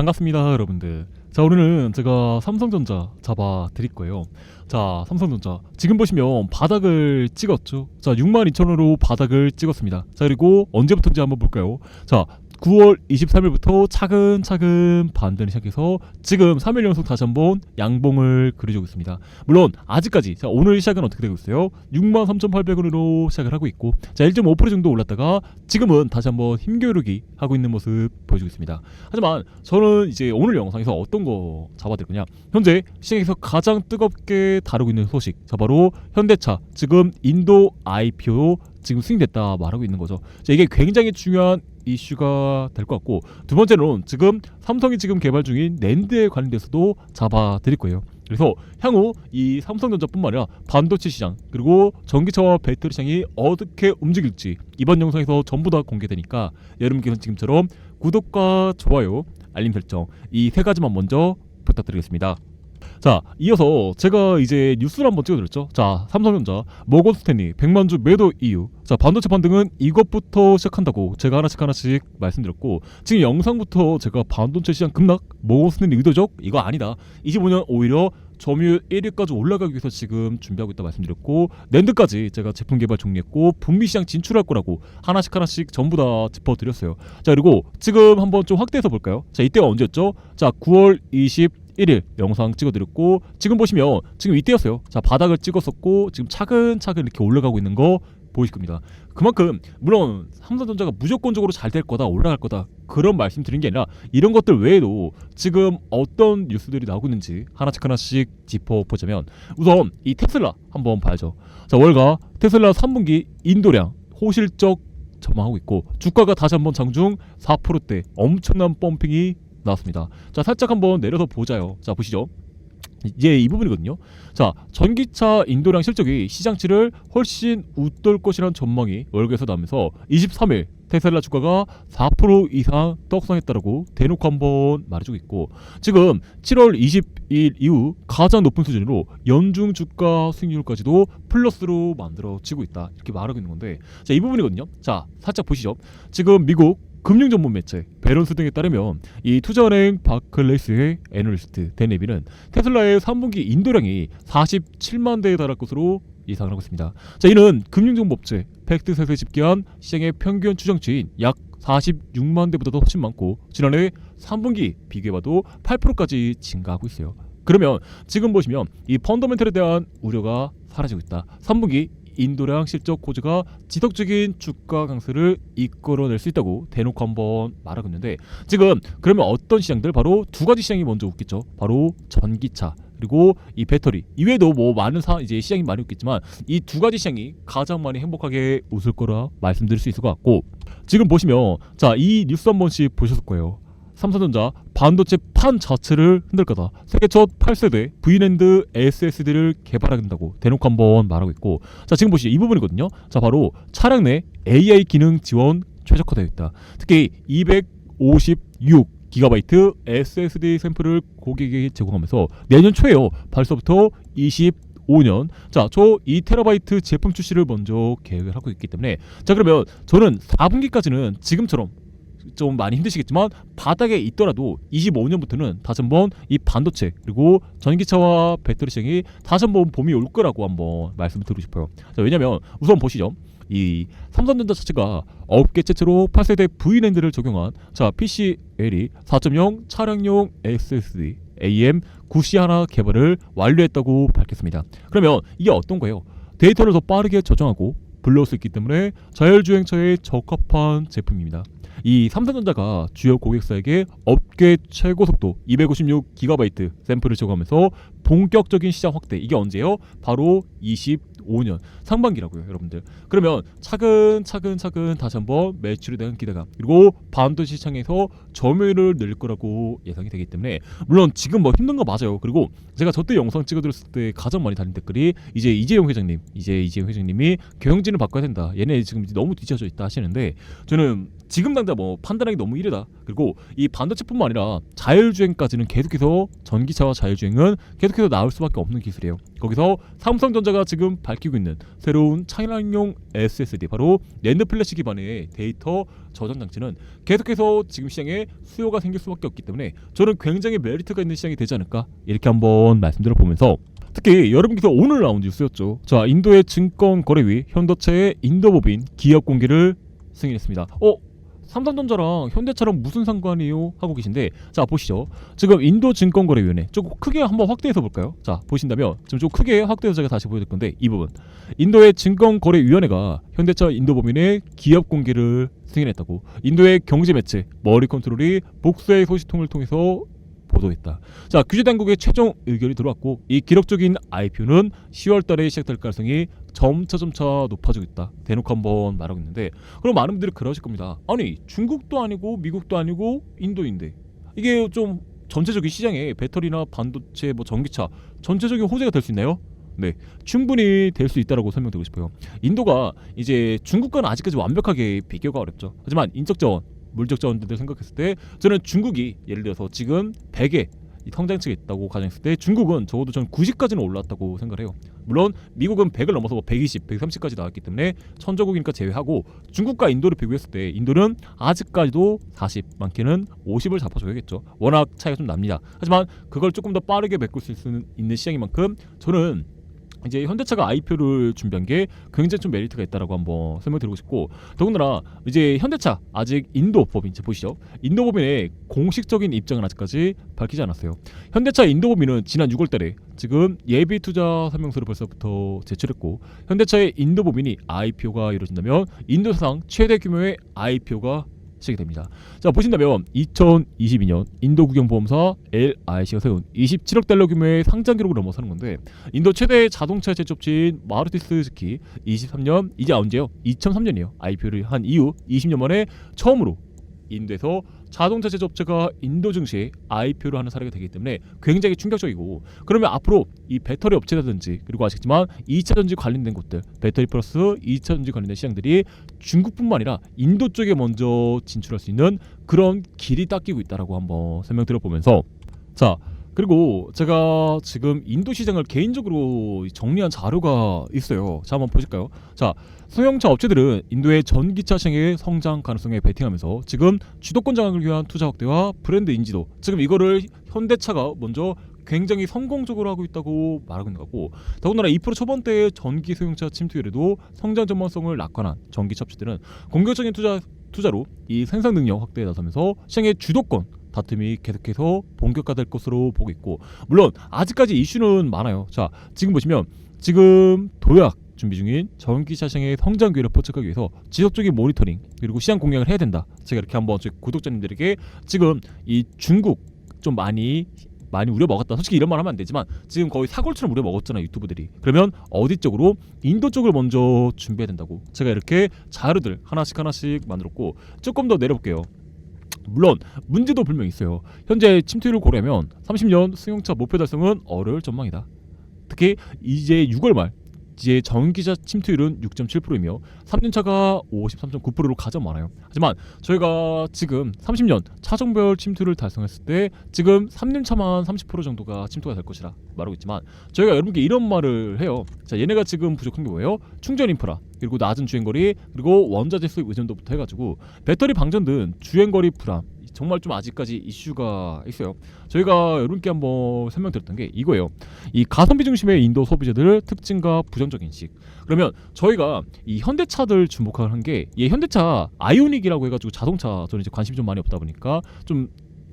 반갑습니다, 여러분들. 자, 오늘은 제가 삼성전자 잡아 드릴 거예요. 자, 삼성전자. 지금 보시면 바닥을 찍었죠. 자, 62,000원으로 바닥을 찍었습니다. 자, 그리고 언제부터인지 한번 볼까요? 자, 9월 23일부터 차근차근 반등을 시작해서 지금 3일 연속 다시 한번 양봉을 그려주고 있습니다. 물론 아직까지 자 오늘 시작은 어떻게 되고 있어요? 63,800원으로 시작을 하고 있고 자 1.5% 정도 올랐다가 지금은 다시 한번 힘겨루기 하고 있는 모습 보여주고 있습니다. 하지만 저는 이제 오늘 영상에서 어떤 거 잡아드릴 거냐 현재 시장에서 가장 뜨겁게 다루고 있는 소식 자 바로 현대차 지금 인도 IPO 지금 수익됐다 말하고 있는 거죠. 자, 이게 굉장히 중요한 이슈가 될 것 같고 두 번째로는 지금 삼성이 지금 개발 중인 랜드에 관련돼서도 잡아 드릴 거예요. 그래서 향후 이 삼성전자뿐만 아니라 반도체 시장 그리고 전기차와 배터리 시장이 어떻게 움직일지 이번 영상에서 전부 다 공개되니까 여러분께서 지금처럼 구독과 좋아요, 알림 설정 이 세 가지만 먼저 부탁드리겠습니다. 자, 이어서 제가 이제 뉴스를 한번 찍어드렸죠. 자, 삼성전자 모건 스탠리 100만 주 매도 이유. 자, 반도체 반등은 이것부터 시작한다고 제가 하나씩 하나씩 말씀드렸고 지금 영상부터 제가 반도체 시장 급락, 모건 스탠리 의도적 이거 아니다. 25년 오히려 점유율 1위까지 올라가기 위해서 지금 준비하고 있다 말씀드렸고 랜드까지 제가 제품 개발 종료했고 북미 시장 진출할 거라고 하나씩 하나씩 전부 다 짚어드렸어요. 자 그리고 지금 한번 좀 확대해서 볼까요? 자 이때가 언제였죠? 자 9월 21일 영상 찍어드렸고 지금 보시면 지금 이때였어요. 자 바닥을 찍었었고 지금 차근차근 이렇게 올라가고 있는 거 보이실 겁니다. 그만큼 물론 삼성전자가 무조건적으로 잘 될 거다 올라갈 거다 그런 말씀 드린 게 아니라 이런 것들 외에도 지금 어떤 뉴스들이 나오고 있는지 하나씩 하나씩 짚어보자면 우선 이 테슬라 한번 봐야죠. 자 월가 테슬라 3분기 인도량 호실적 전망하고 있고 주가가 다시 한번 장중 4%대 엄청난 펌핑이 나왔습니다. 자 살짝 한번 내려서 보자요. 자 보시죠. 이제 이 부분이거든요. 자, 전기차 인도량 실적이 시장치를 훨씬 웃돌 것이라는 전망이 월급에서 나오면서 23일 테슬라 주가가 4% 이상 떡상했다라고 대놓고 한번 말해주고 있고 지금 7월 20일 이후 가장 높은 수준으로 연중 주가 수익률까지도 플러스로 만들어지고 있다 이렇게 말하고 있는 건데 자 이 부분이거든요. 자 살짝 보시죠. 지금 미국 금융 전문 매체 베런스 등에 따르면 이 투자은행 바클레스의 애널리스트 데네비는 테슬라의 3분기 인도량이 47만 대에 달할 것으로 예상을 하고 있습니다. 자, 이는 금융정보업체 팩트셋에 집계한 시장의 평균 추정치인 약 46만 대보다도 훨씬 많고 지난해 3분기 비교해봐도 8%까지 증가하고 있어요. 그러면 지금 보시면 이 펀더멘털에 대한 우려가 사라지고 있다. 3분기 인도량 실적 호재가 지속적인 주가 강세를 이끌어낼 수 있다고 대놓고 한번 말하고 있는데 지금 그러면 어떤 시장들 바로 두 가지 시장이 먼저 웃겠죠. 바로 전기차 그리고 이 배터리 이외에도 뭐 많은 사 이제 시장이 많이 웃겠지만 이 두 가지 시장이 가장 많이 행복하게 웃을 거라 말씀드릴 수 있을 것 같고 지금 보시면 자 이 뉴스 한 번씩 보셨을 거예요. 삼성전자 반도체 판 자체를 흔들 거다. 세계 첫 8세대 V랜드 SSD를 개발한다고 대놓고 한번 말하고 있고 자 지금 보시죠 이 부분이거든요. 자 바로 차량 내 AI 기능 지원 최적화되어 있다. 특히 256 기가바이트 SSD 샘플을 고객에게 제공하면서 내년 초에요. 발서부터 25년 자초 2테라바이트 제품 출시를 먼저 계획을 하고 있기 때문에 자 그러면 저는 4분기까지는 지금처럼 좀 많이 힘드시겠지만 바닥에 있더라도 25년부터는 다시 한번 이 반도체 그리고 전기차와 배터리 시장이 다시 한번 봄이 올 거라고 한번 말씀을 드리고 싶어요. 자, 왜냐면 우선 보시죠. 이 삼성전자 자체가 업계 최초로 8세대 V랜드를 적용한 자 PCL이 4.0 차량용 SSD AM 9C 하나 개발을 완료했다고 밝혔습니다. 그러면 이게 어떤 거예요? 데이터를 더 빠르게 저장하고 불러올 수 있기 때문에 자율주행차에 적합한 제품입니다. 이 삼성전자가 주요 고객사에게 업계 최고 속도 256GB 샘플을 제공하면서 본격적인 시장 확대 이게 언제요? 바로 25년 상반기라고요, 여러분들. 그러면 차근차근 차근 다시 한번 매출에 대한 기대감 그리고 반도체 시장에서 점유율을 늘 거라고 예상이 되기 때문에 물론 지금 뭐 힘든 거 맞아요. 그리고 제가 저때 영상 찍어드렸을 때 가장 많이 달린 댓글이 이제 이재용 회장님, 이제 이재용 회장님이 경영진을 바꿔야 된다. 얘네 지금 너무 뒤쳐져 있다 하시는데 저는 지금 당장 뭐 판단하기 너무 이르다. 그리고 이 반도체뿐만 아니라 자율주행까지는 계속해서 전기차와 자율주행은 계속해서 나올 수밖에 없는 기술이에요. 거기서 삼성전자가 지금 밝히고 있는 새로운 차량용 SSD 바로 랜드 플래시 기반의 데이터 저장 장치는 계속해서 지금 시장에 수요가 생길 수밖에 없기 때문에 저는 굉장히 메리트가 있는 시장이 되지 않을까 이렇게 한번 말씀드려 보면서 특히 여러분께서 오늘 나온 뉴스였죠. 자, 인도의 증권거래위 현대차의 인도법인 기업 공개를 승인했습니다. 어? 삼성전자랑 현대차랑 무슨 상관이요? 하고 계신데 자 보시죠. 지금 인도 증권거래위원회 조금 크게 한번 확대해서 볼까요? 자 보신다면 지금 좀 크게 확대해서 제가 다시 보여드릴 건데 이 부분 인도의 증권거래위원회가 현대차 인도법인의 기업 공개를 승인했다고 인도의 경제 매체 머리 컨트롤이 복수의 소식통을 통해서 보도했다. 자 규제 당국의 최종 의견이 들어왔고 이 기록적인 IPO는 10월 달에 시작될 가능성이 점차 점차 높아지고 있다. 대놓고 한번 말하고 있는데 그럼 많은 분들이 그러실 겁니다. 아니 중국도 아니고 미국도 아니고 인도인데 이게 좀 전체적인 시장에 배터리나 반도체 뭐 전기차 전체적인 호재가 될 수 있나요? 네, 충분히 될 수 있다라고 설명드리고 싶어요. 인도가 이제 중국과는 아직까지 완벽하게 비교가 어렵죠. 하지만 인적 자원, 물적 자원들을 생각했을 때 저는 중국이 예를 들어서 지금 100의 이 성장치가 있다고 가정했을 때 중국은 적어도 전 90까지는 올랐다고 생각을 해요. 물론 미국은 100을 넘어서 뭐 120, 130까지 나왔기 때문에 천조국이니까 제외하고 중국과 인도를 비교했을 때 인도는 아직까지도 40 많게는 50을 잡아줘야겠죠. 워낙 차이가 좀 납니다. 하지만 그걸 조금 더 빠르게 메꿀 수 있는 시장인 만큼 저는 이제 현대차가 IPO를 준비한 게 굉장히 좀 메리트가 있다라고 한번 설명드리고 싶고 더군다나 이제 현대차 아직 인도 법인 이제 보시죠. 인도 법인의 공식적인 입장은 아직까지 밝히지 않았어요. 현대차 인도 법인은 지난 6월달에 지금 예비 투자 설명서를 벌써부터 제출했고 현대차의 인도 법인이 IPO가 이루어진다면 인도 사상 최대 규모의 IPO가 시작이 됩니다. 자 보신다면 2022년 인도 국영보험사 LIC가 세운 27억 달러 규모의 상장 기록을 넘어서는 건데 인도 최대 자동차 제조업체인 마루티 스즈키 23년 이제 언제요? 2003년이에요. IPO를 한 이후 20년 만에 처음으로 인도에서 자동차 제조업체가 인도 증시에 IPO를 하는 사례가 되기 때문에 굉장히 충격적이고 그러면 앞으로 이 배터리 업체라든지 그리고 아시겠지만 2차 전지 관련된 곳들 배터리 플러스 2차 전지 관련된 시장들이 중국뿐만 아니라 인도 쪽에 먼저 진출할 수 있는 그런 길이 닦이고 있다라고 한번 설명드려 보면서 자 그리고 제가 지금 인도 시장을 개인적으로 정리한 자료가 있어요. 자 한번 보실까요? 자 소형차 업체들은 인도의 전기차 시장의 성장 가능성에 베팅하면서 지금 주도권 장악을 위한 투자 확대와 브랜드 인지도 지금 이거를 현대차가 먼저 굉장히 성공적으로 하고 있다고 말하고 있는 거고 더군다나 2% 초반대의 전기 소형차 침투율에도 성장 전망성을 낙관한 전기차 업체들은 공격적인 투자 투자로 이 생산 능력 확대에 나서면서 시장의 주도권 다툼이 계속해서 본격화될 것으로 보고 있고 물론 아직까지 이슈는 많아요. 자 지금 보시면 지금 도약 준비 중인 전기차 시장의 성장 기회를 포착하기 위해서 지속적인 모니터링 그리고 시장 공략을 해야 된다. 제가 이렇게 한번 구독자님들에게 지금 이 중국 좀 많이 많이 우려 먹었다. 솔직히 이런 말 하면 안 되지만 지금 거의 사골처럼 우려 먹었잖아 유튜브들이. 그러면 어디 쪽으로 인도 쪽을 먼저 준비해야 된다고. 제가 이렇게 자료들 하나씩 하나씩 만들었고 조금 더 내려볼게요. 물론 문제도 분명히 있어요. 현재 침투율을 고려하면 30년 승용차 목표 달성은 어려울 전망이다. 특히 이제 6월 말 이제 전기차 침투율은 6.7%이며 3년차가 53.9%로 가장 많아요. 하지만 저희가 지금 30년 차종별 침투를 달성했을 때 지금 3년차만 30% 정도가 침투가 될 것이라 말하고 있지만 저희가 여러분께 이런 말을 해요. 자, 얘네가 지금 부족한 게 뭐예요? 충전 인프라 그리고 낮은 주행거리 그리고 원자재 수입 의존도부터 해가지고 배터리 방전 등 주행거리 불안 정말 좀 아직까지 이슈가 있어요. 저희가 여러분께 한번 설명드렸던 게 이거예요. 이 가성비 중심의 인도 소비자들 특징과 부정적 인식. 그러면 저희가 이 현대차들 주목하는 게이 현대차 아이오닉이라고 해가지고 자동차 저는 이제 관심이 좀 많이 없다 보니까 좀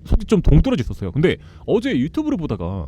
솔직히 좀 동떨어졌었어요. 근데 어제 유튜브를 보다가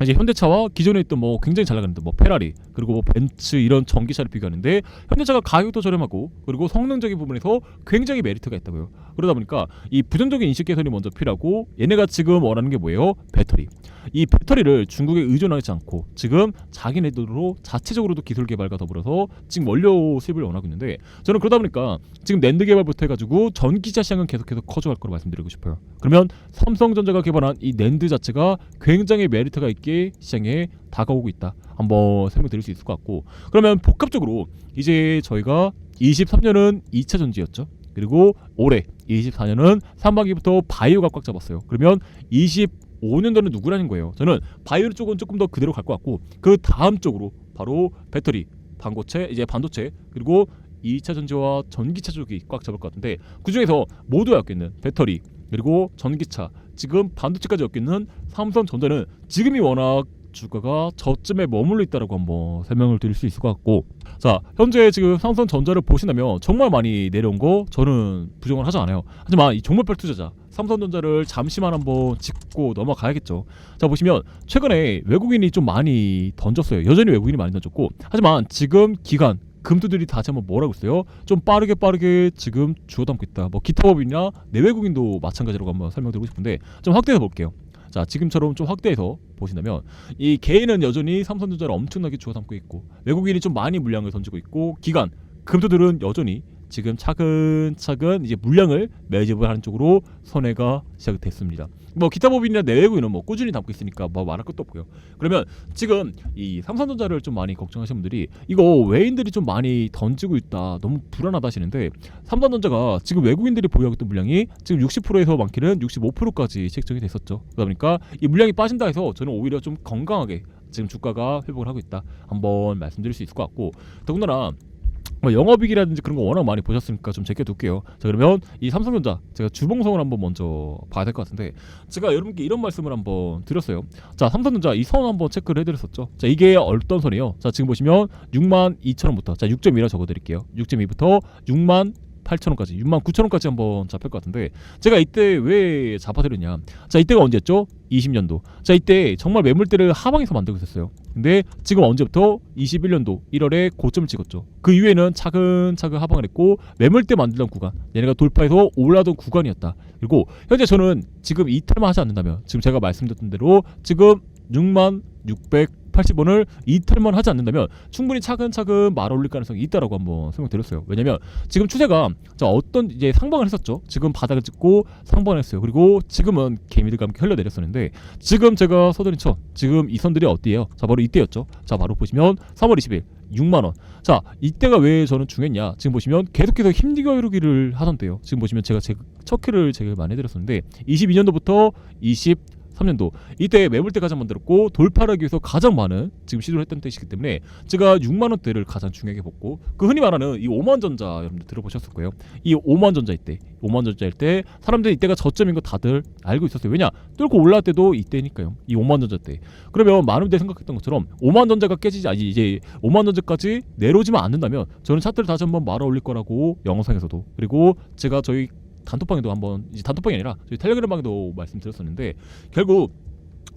이제 현대차와 기존에 있던 뭐 굉장히 잘 나가는 뭐 페라리 그리고 뭐 벤츠 이런 전기차를 비교하는데 현대차가 가격도 저렴하고 그리고 성능적인 부분에서 굉장히 메리트가 있다고요. 그러다 보니까 이 부정적인 인식 개선이 먼저 필요하고 얘네가 지금 원하는 게 뭐예요? 배터리. 이 배터리를 중국에 의존하지 않고 지금 자기네들로 자체적으로도 기술 개발과 더불어서 지금 원료 수입을 원하고 있는데 저는 그러다 보니까 지금 낸드 개발부터 해가지고 전기차 시장은 계속해서 커져갈 거로 말씀드리고 싶어요. 그러면 삼성전자가 개발한 이 낸드 자체가 굉장히 메리트가 있게 시장에 다가오고 있다. 한번 설명드릴 수 있을 것 같고 그러면 복합적으로 이제 저희가 23년은 2차 전지였죠. 그리고 올해 24년은 상반기부터 바이오가 꽉 잡았어요. 그러면 25년도는 누구라는 거예요. 저는 바이오 쪽은 조금 더 그대로 갈 것 같고 그 다음 쪽으로 바로 배터리, 반고체, 이제 반도체 그리고 2차 전지와 전기차 쪽이 꽉 잡을 것 같은데 그 중에서 모두 엮여 있는 배터리 그리고 전기차 지금 반도체까지 엮여 있는 삼성전자는 지금이 워낙 주가가 저점에 머물러 있다라고 한번 설명을 드릴 수 있을 것 같고. 자 현재 지금 삼성전자를 보신다면 정말 많이 내려온 거 저는 부정을 하지 않아요. 하지만 이 종목별 투자자 삼성전자를 잠시만 한번 짚고 넘어가야겠죠. 자 보시면 최근에 외국인이 좀 많이 던졌어요. 여전히 외국인이 많이 던졌고. 하지만 지금 기간 금투들이 다시 한번 뭐라고 있어요? 좀 빠르게 빠르게 지금 주워 담고 있다. 뭐 기타 법인이나 내외국인도 마찬가지라고 한번 설명드리고 싶은데 좀 확대해 볼게요. 자 지금처럼 좀 확대해서 보신다면 이 개인은 여전히 삼성전자를 엄청나게 주워 담고 있고 외국인이 좀 많이 물량을 던지고 있고 기관 금투들은 여전히 지금 차근차근 이제 물량을 매집을 하는 쪽으로 선회가 시작됐습니다. 뭐 기타 법인이나 내외국인은 뭐 꾸준히 담고 있으니까 뭐 말할 것도 없고요. 그러면 지금 이 삼성전자를 좀 많이 걱정하시는 분들이 이거 외인들이 좀 많이 던지고 있다 너무 불안하다 하시는데 삼성전자가 지금 외국인들이 보유하고 있던 물량이 지금 60%에서 많게는 65%까지 책정이 됐었죠. 그러다 보니까 이 물량이 빠진다 해서 저는 오히려 좀 건강하게 지금 주가가 회복을 하고 있다 한번 말씀드릴 수 있을 것 같고 더군다나 뭐 영업이익이라든지 그런 거 워낙 많이 보셨으니까 좀 제껴둘게요. 자 그러면 이 삼성전자 제가 주봉성을 한번 먼저 봐야 될 것 같은데 제가 여러분께 이런 말씀을 한번 드렸어요. 자 삼성전자 이 선 한번 체크를 해드렸었죠. 자 이게 어떤 선이에요? 자 지금 보시면 6만 2천 원부터 자 6.2라 적어드릴게요. 6.2부터 6만 8천원까지 6만 9천원까지 한번 잡힐 것 같은데 제가 이때 왜 잡아드렸냐? 자 이때가 언제였죠? 20년도. 자 이때 정말 매물대를 하방에서 만들고 있었어요. 근데 지금 언제부터? 21년도 1월에 고점을 찍었죠. 그 이후에는 차근차근 하방을 했고 매물대 만들던 구간 얘네가 돌파해서 올라던 구간이었다. 그리고 현재 저는 지금 이탈만 하지 않는다면 지금 제가 말씀드렸던 대로 지금 6만 680원을 이탈만 하지 않는다면 충분히 차근차근 말 올릴 가능성이 있다라고 한번 설명드렸어요. 왜냐면 지금 추세가 자 어떤 이제 상방을 했었죠. 지금 바닥을 찍고 상방을 했어요. 그리고 지금은 개미들과 함께 흘러내렸었는데 지금 제가 서두른 천 지금 이 선들이 어디예요? 자 바로 이때였죠. 자 바로 보시면 3월 20일 6만 원. 자 이때가 왜 저는 중요했냐? 지금 보시면 계속해서 힘들게 이루기를 하던데요. 지금 보시면 제가 제 첫 키를 제일 많이 해드렸었는데 22년도부터 20 3년도 이때 매물대 가장 만들었고 돌파하기 위해서 가장 많은 지금 시도를 했던 때이기 때문에 제가 6만 원대를 가장 중요하게 봤고 그 흔히 말하는 이 5만 전자 여러분들 들어보셨을 거예요. 이 5만 전자일 때 5만 전자일 때 사람들이 이때가 저점인 거 다들 알고 있었어요. 왜냐 뚫고 올라올 때도 이때니까요. 이 5만 전자 때 그러면 많은 분들이 생각했던 것처럼 5만 전자가 깨지지 아니 이제 5만 전자까지 내려오지만 않는다면 저는 차트를 다시 한번 말아 올릴 거라고 영상에서도 그리고 제가 저희 단톡방에도 한번 이제 단톡방이 아니라 저희 텔레그램방에도 말씀드렸었는데 결국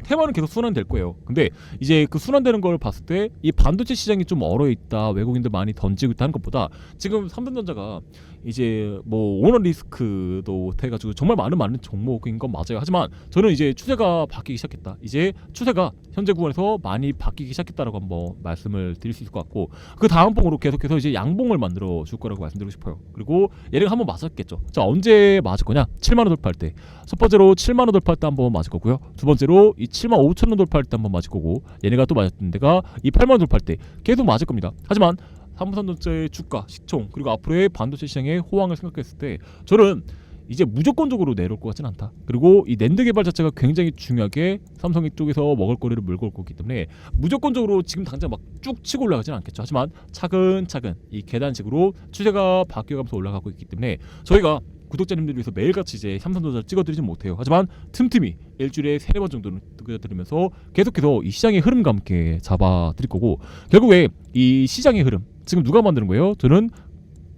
테마는 계속 순환될 거예요. 근데 이제 그 순환되는 걸 봤을 때 이 반도체 시장이 좀 얼어 있다, 외국인들 많이 던지고 있다는 것보다 지금 삼성전자가 이제 뭐 오너 리스크도 돼가지고 정말 많은 많은 종목인 건 맞아요. 하지만 저는 이제 추세가 바뀌기 시작했다. 이제 추세가 현재 구간에서 많이 바뀌기 시작했다라고 한번 말씀을 드릴 수 있을 것 같고 그 다음 봉으로 계속해서 이제 양봉을 만들어 줄 거라고 말씀드리고 싶어요. 그리고 얘네가 한번 맞았겠죠. 자 언제 맞을 거냐? 7만 원 돌파할 때. 첫 번째로 7만 원 돌파할 때 한번 맞을 거고요. 두 번째로 이 7만 5천 원 돌파할 때 한번 맞을 거고 얘네가 또 맞았던 데가 이 8만 원 돌파할 때 계속 맞을 겁니다. 하지만 삼성전자의 주가, 시총 그리고 앞으로의 반도체 시장의 호황을 생각했을 때 저는 이제 무조건적으로 내려올 것 같진 않다. 그리고 이 낸드 개발 자체가 굉장히 중요하게 삼성 쪽에서 먹을 거리를 물고 올 거기 때문에 무조건적으로 지금 당장 막 쭉 치고 올라가지는 않겠죠. 하지만 차근차근 이 계단식으로 추세가 바뀌어가면서 올라가고 있기 때문에 저희가 구독자님들 위해서 매일같이 이제 삼성전자를 찍어드리진 못해요. 하지만 틈틈이 일주일에 세네 번 정도는 찍어드리면서 계속해서 이 시장의 흐름과 함께 잡아드릴 거고 결국에 이 시장의 흐름 지금 누가 만드는 거예요? 저는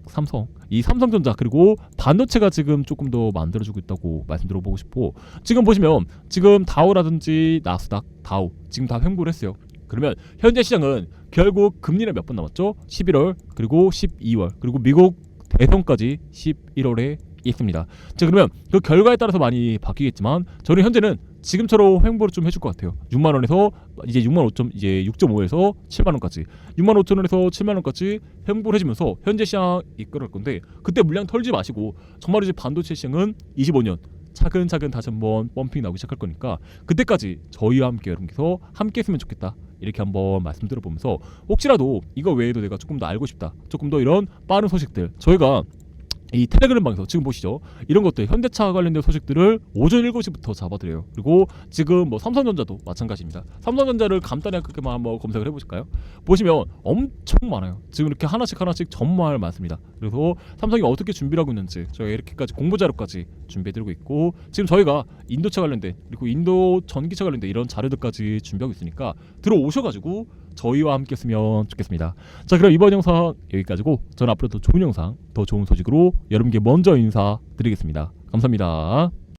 삼성 이 삼성전자 그리고 반도체가 지금 조금 더 만들어주고 있다고 말씀드려보고 싶고 지금 보시면 지금 다우라든지 나스닥 다우 지금 다 횡보를 했어요 그러면 현재 시장은 결국 금리는 몇 번 남았죠 11월 그리고 12월 그리고 미국 대선까지 11월에 있습니다. 자 그러면 그 결과에 따라서 많이 바뀌겠지만 저는 현재는 지금처럼 횡보를 좀 해줄 것 같아요. 6만 원에서 이제 6만 5점 이제 6.5에서 7만 원까지. 6만 5천 원에서 7만 원까지 횡보를 해주면서 현재 시장 이끌을 건데 그때 물량 털지 마시고 정말 이제 반도체 시장은 25년 차근차근 다시 한번 펌핑 나오기 시작할 거니까 그때까지 저희와 함께 여러분께서 함께 했으면 좋겠다. 이렇게 한번 말씀드려보면서 혹시라도 이거 외에도 내가 조금 더 알고 싶다. 조금 더 이런 빠른 소식들 저희가 이 텔레그램 방에서 지금 보시죠. 이런 것들 현대차 관련된 소식들을 오전 7시부터 잡아드려요. 그리고 지금 뭐 삼성전자도 마찬가지입니다. 삼성전자를 간단하게 그렇게만 한번 검색을 해보실까요? 보시면 엄청 많아요. 지금 이렇게 하나씩 하나씩 정말 많습니다. 그래서 삼성이 어떻게 준비를 하고 있는지 저희가 이렇게까지 공부 자료까지 준비해드리고 있고 지금 저희가 인도차 관련된 그리고 인도 전기차 관련된 이런 자료들까지 준비하고 있으니까 들어오셔가지고 저희와 함께 했으면 좋겠습니다. 자 그럼 이번 영상 여기까지고 저는 앞으로 더 좋은 영상 더 좋은 소식으로 여러분께 먼저 인사드리겠습니다. 감사합니다.